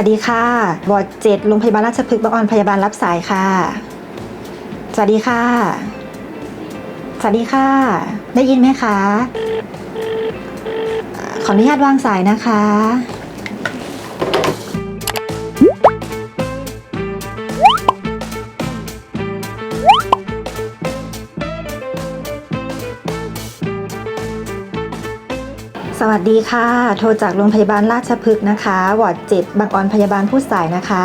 วัสดีค่ะ บอร์ดเจ็ดโรงพยาบาลราชพฤกษ์บางออนพยาบาลรับสายค่ะ สวัสดีค่ะ สวัสดีค่ะ ได้ยินไหมคะ ขออนุญาตวางสายนะคะ สวัสดีค่ะ โทรจากโรงพยาบาลราชพฤกษ์นะคะวอร์ดเจ็ดบางออนพยาบาลผู้สายนะคะ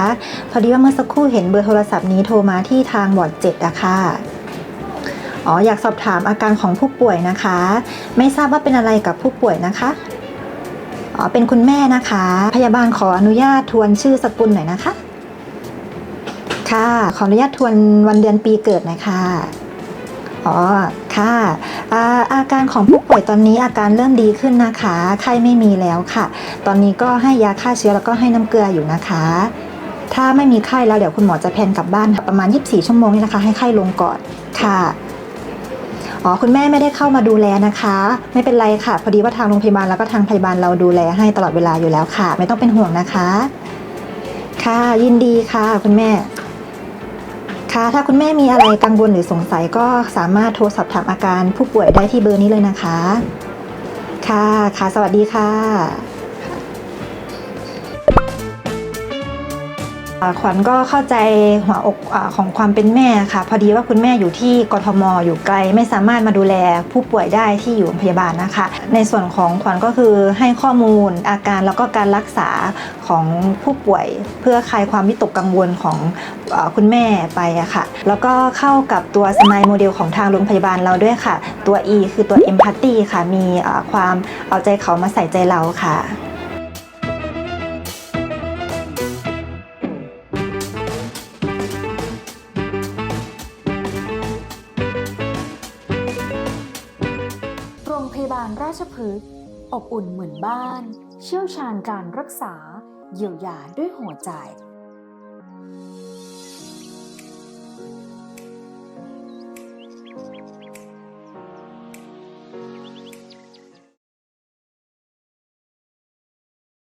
พอดีว่าเมื่อสักครู่เห็นเบอร์โทรศัพท์นี้โทรมาที่ทางวอร์ดเจ็ดอะค่ะอ๋ออยากสอบถามอาการของผู้ป่วยนะคะ ไม่ทราบว่าเป็นอะไรกับผู้ป่วยนะคะอ๋อเป็นคุณแม่นะคะ พยาบาลขออนุญาตทวนชื่อสกุลหน่อยนะคะ ค่ะ ขออนุญาตทวนวันเดือนปีเกิดหน่อยค่ะ อ๋อค่ะอาอาการของผู้ป่วยตอนนี้อาการเริ่มดีขึ้นนะคะไข้ไม่มีแล้วค่ะ ตอนนี้ก็ให้ยาฆ่าเชื้อแล้วก็ให้น้ำเกลืออยู่นะคะ ถ้าไม่มีไข้แล้วเดี๋ยวคุณหมอจะแพนกลับบ้านประมาณ 24 ชั่วโมงนี่นะคะ ให้ไข้ลงก่อนค่ะอ๋อคุณแม่ไม่ได้เข้ามาดูแลนะคะ ไม่เป็นไรค่ะ พอดีว่าทางโรงพยาบาลแล้วก็ทางพยาบาลเราดูแลให้ตลอดเวลาอยู่แล้วค่ะ ไม่ต้องเป็นห่วงนะคะ ค่ะยินดีค่ะคุณแม่ ค่ะถ้าคุณแม่มีอะไรกังวลหรือสงสัยก็สามารถโทรสอบถามอาการผู้ป่วยได้ที่เบอร์นี้เลยนะคะ ค่ะ ค่ะ สวัสดีค่ะ ขวัญก็เข้าใจหัวอกอของความเป็นแม่ค่ะ พอดีว่าคุณแม่อยู่ที่กทมอยู่ไกล ไม่สามารถมาดูแลผู้ป่วยได้ที่อยู่โรงพยาบาลนะคะ ในส่วนของขวัญก็คือให้ข้อมูลอาการแล้วก็การรักษาของผู้ป่วย เพื่อคลายความวิตกกังวลของอคุณแม่ไปอะค่ะ แล้วก็เข้ากับตัวสมายโมเดลของทางโรงพยาบาลเราด้วยค่ะ ตัว E คือตัว Empathy ค่ะมีความเอาใจเขามาใส่ใจเราค่ะ โรงพยาบาลราชพฤกษ์อบอุ่นเหมือนบ้าน เชี่ยวชาญการรักษา เยียวยาด้วยหัวใจ